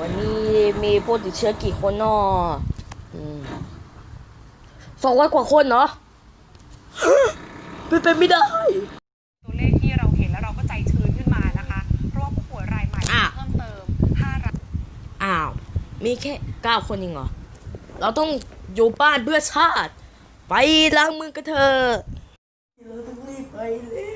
วันนี้มีผู้ติดเชื้อกี่คนเนาะสองร้อยกว่าคนเนาะเป็นไปไม่ได้ ตัวเลขที่เราเห็นแล้วเราก็ใจชื้นขึ้นมานะคะ เพราะว่าผู้ป่วยรายใหม่อะเพิ่มเติม5รายอ้าว มีแค่เก้าคนเองเหรอ เราต้องอยู่บ้านเพื่อชาติ ไปล้างมือกันเถอะเราต้องรีบไปแล้ว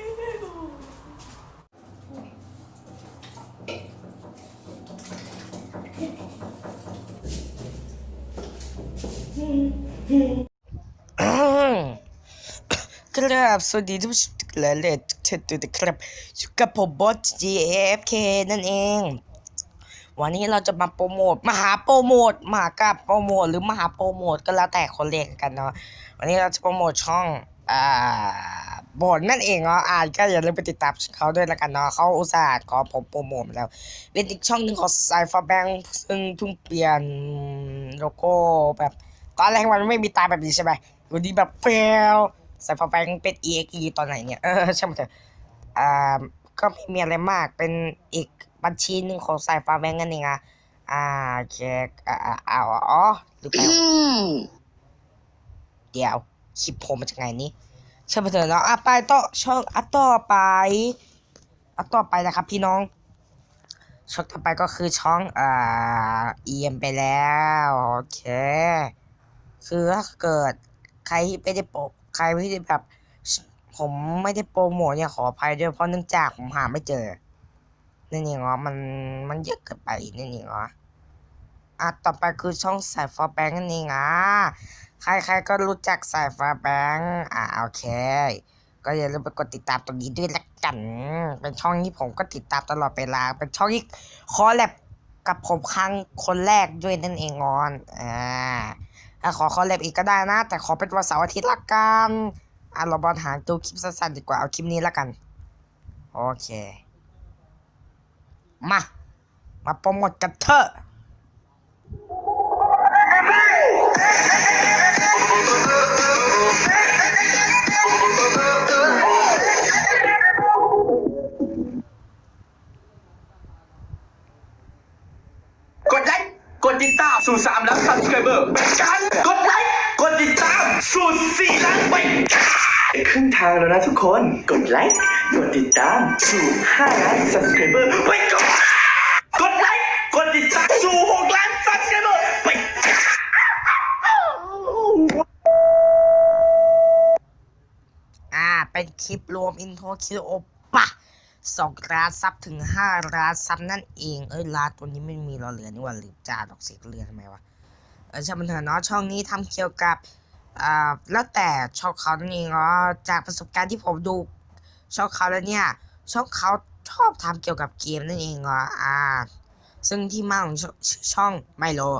ครับสวัสดีทุกท่านและเลยทุกท่านด้วยนครับอยู่กับผมบอส GFK นั่นเอง วันนี้เราจะมาโปรโมทมาหาโปรโมทมหากราบโปรโมทหรือมหาโปรโมทก็แล้วแต่คนเรียกกันเนาะวันนี้เราจะโปรโมทช่องอ่าบทนั่นเองเนาะอ่านก็อย่าลืมไปติดตามเขาด้วยละกันเนาะเขาอุตส่าห์ขอผมโปรโมทแล้ว เป็นอีกช่องหนึ่งของสายฟ้าแบงซึ่งเพิ่งเปลี่ยนโลโก้แบบ ตอนแรกมันไม่มีตาแบบนี้ใช่ไหมวันนี้แบบเปลวสายฟ้าแบงเป็น EXE ตอนไหนเนี่ยเออใช่ไหมเถอะอ่าก็ไม่มีอะไรมากเป็นอีกบัญชีหนึ่งของสายฟ้าแบงค์นั่นเองอะอ่าโอเคอ่าอ่าอ่าอ๋อหรือเปล่าเดี๋ยวคลิปผมมาจากไหนนี้ใช่ไหมเถอะเนาะอะไปต่อช่องอะต่อไปอะต่อไปนะครับ พี่น้องช่องต่อไปก็คือช่องอ่า EM ไปแล้ว โอเค คือถ้าเกิดใครที่ไม่ได้โปรใครที่แบบ ผมไม่ได้โปรโมทเนี่ยขออภัยด้วยเพราะเนื่องจากผมหาไม่เจอนั่นเองเหรอมันมันเยอะเกินไปนั่นเองเหรออะต่อไปคือช่องสายฟ้าแบงค์นั่นเองอะใครๆก็รู้จักสายฟ้าแบงค์อะโอเค ก็อย่าลืมไปกดติดตามตรงนี้ด้วยละกัน เป็นช่องที่ผมก็ติดตามตลอดเวลา เป็นช่องที่คอแลบกับผมครั้งคนแรกด้วยนั่นเองงอนอ่าอะ ขอคอลแลบอีกก็ได้นะ แต่ขอเป็นวันเสาร์อาทิตย์ละกันอะเราบอลหาดูคลิปสั้นๆดีกว่าเอาคลิปนี้ละกัน โอเค มา มาโปรโมทกันเถอะกดไลค์กดติดตามสู่3ล้านซับสไครเบอร์ สู่ล้านไปครึ่งทางแล้วนะทุกคน กดไลค์ กดติดตาม สู่5ล้านซับสไครเบอร์ไปกันกดไลค์ กดติดตาม สู่6ล้านซับสไครเบอร์ไปอ่า เป็นคลิปรวมอินโทรคิโอปะสองล้านซับถึงห้าล้านซับนั่นเอง เอ้ยล้านตัวนี้ไม่มีรอเรือนี่หว่าลืมจ่าดอกเสียเรือทำไมวะ เออช่างมันเถอะเนาะช่องนี้ทำเกี่ยวกับ อ่าแล้วแต่ช่องเขานี่เนาะจากประสบการณ์ที่ผมดูช่องเขาแล้วเนี่ยช่องเขาชอบทำเกี่ยวกับเกมนั่นเองเนาะอ่า ซึ่งที่มาของชช่องไม่รู้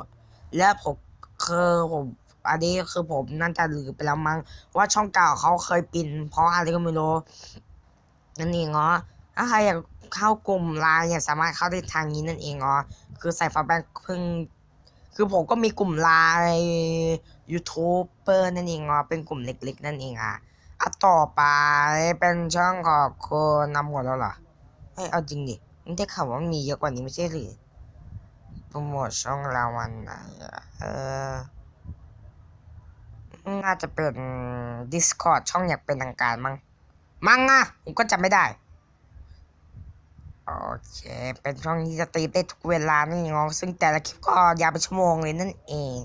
และผมคือผมอันนี้คือผมน่าจะลืมไปแล้วมั้งว่าช่องเก่าเขาเคยปิน เพราะอะไรก็ไม่รู้นั่นเองเนาะถ้าใครอยากเข้ากลุ่มไลน์เนี่ยสามารถเข้าได้ทางนี้นั่นเองเนาะคือใส่ฟ้าแบงค์เพิ่ง คือผมก็มีกลุ่มไลน์ยูทูบเบอร์นั่นเองเนาะเป็นกลุ่มเล็กๆ นั่นเองอะอะต่อไปเป็นช่องของคนนำหมดแล้วเหรอเฮ้ยเอาจริงดิมันได้ข่าวว่ามันมีเยอะกว่านี้ไม่ใช่หรือโปรโมทช่องเราวันไหนเออน่าจะเป็น Discord ช่องอยากเป็นทางการมั้งมั้งอะผมก็จำไม่ได้ โอเค เป็นช่องที่จะตีได้ทุกเวลานี่งองซึ่งแต่ละคลิปก็ยาวเป็นชั่วโมงเลยนั่นเอง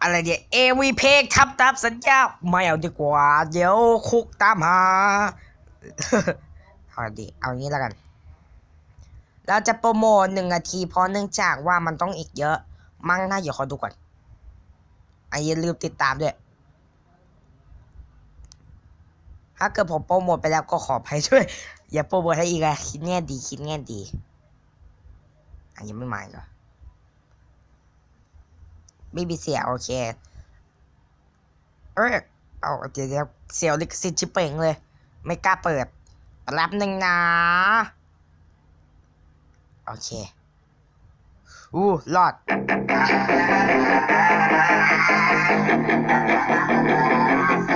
อะไรเดี๋ยว AVP ทับตามสัญญา ไม่เอาดีกว่า เดี๋ยวคุกตามหาเอาดีเอางี้แล้วกัน เราจะโปรโมทหนึ่งนาที เพราะเนื่องจากว่ามันต้องอีกเยอะ มั้งนะเดี๋ยวขอดูก่อนไอะอย่าลืมติดตามด้วย ถ้าเกิดผมโปรโมทไปแล้วก็ขออภัยด้วย อย่าโปรโมทให้อีกอะคิดแง่ดีคิดแง่ดีอะยังไม่มาอีกเหรอไม่มีเสียโอเค เอ้ยเอาเดี๋ยวเดี๋ยวเสียวลิขสิทธิ์ชิเป่งเลย ไม่กล้าเปิดแป๊บหนึ่งนะ โอเค อู้รอด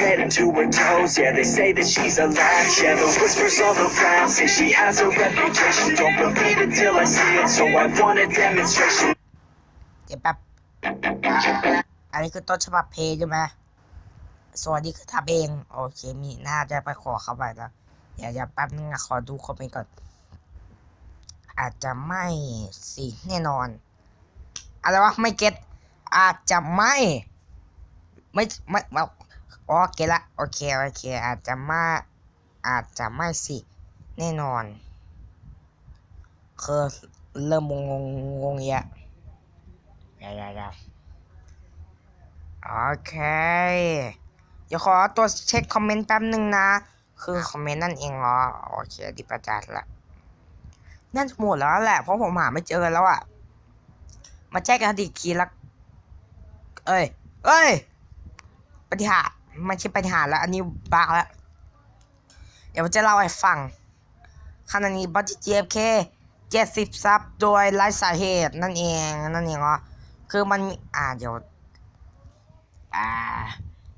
Head to her toes, yeah, they say that she's a latch. Yeah, the whispers all around say she has a reputation. Don't believe it till I see it, so I want a demonstration. เดี๋ยวแป๊บอันนี้คือต้นฉบับเพลงใช่ไหมส่วนนี้คือทำเอง โอเคมีน่าจะไปขอเข้าไปแล้วเดี๋ยวเดี๋ยวแป๊บนึงขอดูคอมเมนต์ก่อน อาจจะไม่สิแน่นอน อะไรวะ ไม่เก็ตอาจจะไม่ ไม่ ไม่ไม่ โอเคละโอเคโอเค อาจจะไม่อาจจะไม่สิ แน่นอนคือเริ่มงงงงงเยอะยวเดี๋ยวเดี๋ยวโอเค เดี๋ยวขอตัวเช็คคอมเมนต์แป๊บหนึ่งนะ คือคอมเมนต์นั่นเองเหรอโอเคดิประจัดละนั่นหมดแล้วแหละเพราะผมหาไม่เจอแล้วอะมาแจ้งกันดีคีละเอ้ย เอ้ยปฏิหาร ไม่ใช่ปฏิหาแล้ว อันนี้บากแล้ว เดี๋ยวจะเล่าให้ฟังขณะนี้บัตเจฟเคเจ็ดสิบซับโดยไร้สาเหตุนั่นเองนั่นเองอ๋อคือมันอ่าเดี๋ยว อ่า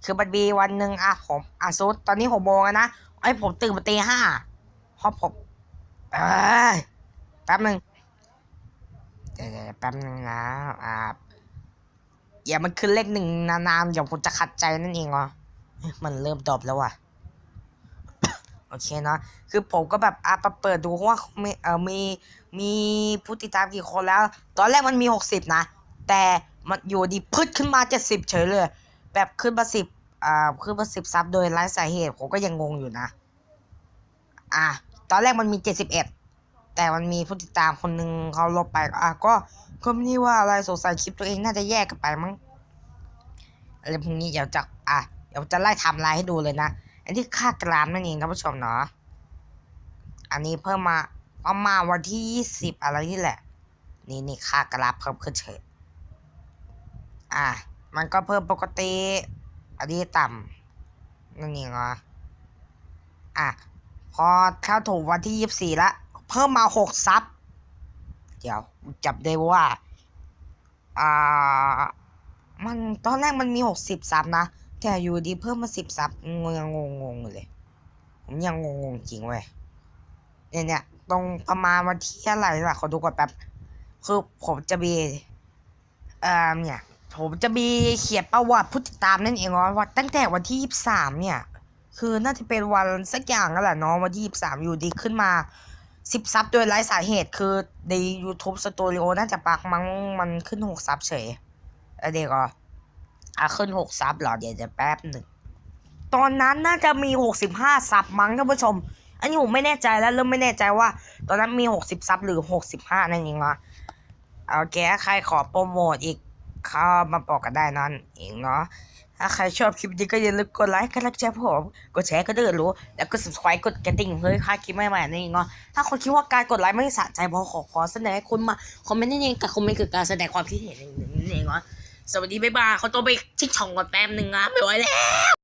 คือมันมีวันหนึ่งอะผมอะซุดตอนนี้หกโมงนะไอ้ผมตื่นมาตีห้าเพราะผมเอ้ยแป๊บหนึ่งเดี๋ยวแป๊บหนึ่งนะอ่าอย่ามันขึ้นเลขหนึ่งนานๆเดี๋ยวผมจะขัดใจนั่นเองอ๋อเฮ้ย มันเริ่มดรอปแล้วว่ะ โอเคเนาะคือผมก็แบบอะเปิดดูว่ามีเออมีมีผู้ติดตามกี่คนแล้ว ตอนแรกมันมีหกสิบนะ แต่มันอยู่ดีพึดขึ้นมาเจ็ดสิบเฉยเลย แบบขึ้นมาสิบอ่าขึ้นมาสิบซับโดยไร้สาเหตุผมก็ยังงงอยู่นะ อะตอนแรกมันมีเจ็ดสิบเอ็ดแต่มันมีผู้ติดตามคนหนึ่งเขาลบไปอะก็ก็ไม่ได้ว่าอะไรสงสัยคลิปตัวเองน่าจะแยกกันไปมั้งอะไรพวกนี้เดี๋ยวจะอะ เดี๋ยวจะไล่ทำลายให้ดูเลยนะ อันที่ค่ากรามนั่นเองท่านผู้ชมเนาะ อันนี้เพิ่มมาประมาณวันที่ยี่สิบอะไรนี่แหละ นี่นี่ค่ากราฟเพิ่มขึ้นเฉย อะ มันก็เพิ่มปกติ อันนี้ต่ำนั่นเองเหรอ อะ พอเข้าถูกวันที่ยี่สิบสี่ละ เพิ่มมาหกซับ เดี๋ยวจับได้ว่า อ่า มันตอนแรกมันมีหกสิบซับนะ แต่อยู่ดีเพิ่มมาสิบซับงงงงงเลย ผมยังงงๆจริงเว้ยเนี่ยเนี่ยตรงประมาณวันที่เท่าไรล่ะขอดูก่อนแป๊บคือผมจะมีเอ่อเนี่ย ผมจะมีเขียนประวัติผู้ติดตามนั่นเองว่าตั้งแต่วันที่ยี่สามเนี่ย คือน่าจะเป็นวันสักอย่างนั่นแหละเนาะวันที่ยี่สามอยู่ดีขึ้นมาสิบซับโดยไร้สาเหตุคือใน YouTube Studio น่าจะปักมั้งมันขึ้นหกซับเฉยเด็กอะ อะขึ้นหกซับหรอเดี๋ยวจะแป๊บหนึ่งตอนนั้นน่าจะมีหกสิบห้าซับมั้งท่านผู้ชม อันนี้ผมไม่แน่ใจแล้วเริ่มไม่แน่ใจว่า ตอนนั้นมีหกสิบซับหรือหกสิบห้านั่นเองเนาะโอเคถ้าใครขอโปรโมทอีกเข้ามาบอกกันได้นั่นเองเนาะถ้าใครชอบคลิปนี้ก็อย่าลืมกดไลค์กดไลค์แชร์ผมกดแชร์ก็ได้รู้ แล้วก็ subscribe กดกระดิ่งเพื่อค่าคลิปใหม่ๆนั่นเองเนาะถ้าคนคิดว่าการกดไลค์ไม่สะใจพอขอขอเสนอให้คุณมาคอมเมนต์นั่นเองกับคอมเมนต์คือการแสดงความคิดเห็นนั่นเองเนาะ สวัสดีบ๊ายบายเขาต้องไปชิกช่องก่อนแป๊บหนึ่งนะไม่ไหวแล้ว